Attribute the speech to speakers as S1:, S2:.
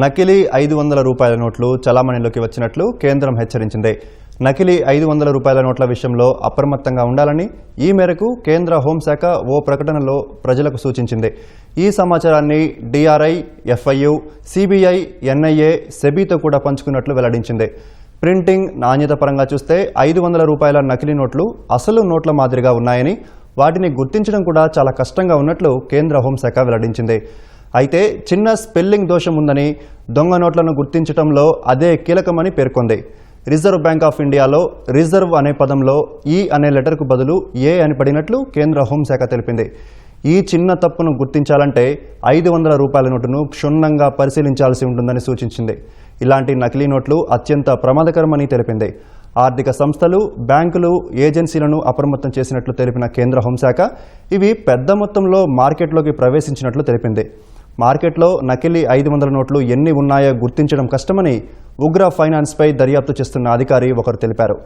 S1: నకిలీ ఐదు వందల రూపాయల నోట్లు చలామణిలోకి వచ్చినట్లు కేంద్రం హెచ్చరించింది. నకిలీ ఐదు వందల రూపాయల నోట్ల విషయంలో అప్రమత్తంగా ఉండాలని ఈ మేరకు కేంద్ర హోంశాఖ ఓ ప్రకటనలో ప్రజలకు సూచించింది. ఈ సమాచారాన్ని డిఆర్ఐ ఎఫ్ఐయు సిబిఐ ఎన్ఐఏ సెబీతో కూడా పంచుకున్నట్లు వెల్లడించింది. ప్రింటింగ్ నాణ్యత పరంగా చూస్తే ఐదు వందల రూపాయల నకిలీ నోట్లు అసలు నోట్ల మాదిరిగా ఉన్నాయని వాటిని గుర్తించడం కూడా చాలా కష్టంగా ఉన్నట్లు కేంద్ర హోంశాఖ వెల్లడించింది. అయితే చిన్న స్పెల్లింగ్ దోషం ఉందని దొంగ నోట్లను గుర్తించడంలో అదే కీలకమని పేర్కొంది. రిజర్వ్ బ్యాంక్ ఆఫ్ ఇండియాలో రిజర్వ్ అనే పదంలో ఈ అనే లెటర్కు బదులు ఏ అని పడినట్లు కేంద్ర హోంశాఖ తెలిపింది. ఈ చిన్న తప్పును గుర్తించాలంటే ఐదు వందల రూపాయల నోటును క్షుణ్ణంగా పరిశీలించాల్సి ఉంటుందని సూచించింది. ఇలాంటి నకిలీ నోట్లు అత్యంత ప్రమాదకరమని తెలిపింది. ఆర్థిక సంస్థలు బ్యాంకులు ఏజెన్సీలను అప్రమత్తం చేసినట్లు తెలిపిన కేంద్ర హోంశాఖ ఇవి పెద్ద మొత్తంలో మార్కెట్లోకి ప్రవేశించినట్లు తెలిపింది. మార్కెట్లో నకిలీ ఐదు వందల నోట్లు ఎన్ని ఉన్నాయో గుర్తించడం కష్టమని ఉగ్ర ఫైనాన్స్పై దర్యాప్తు చేస్తున్న అధికారి ఒకరు తెలిపారు.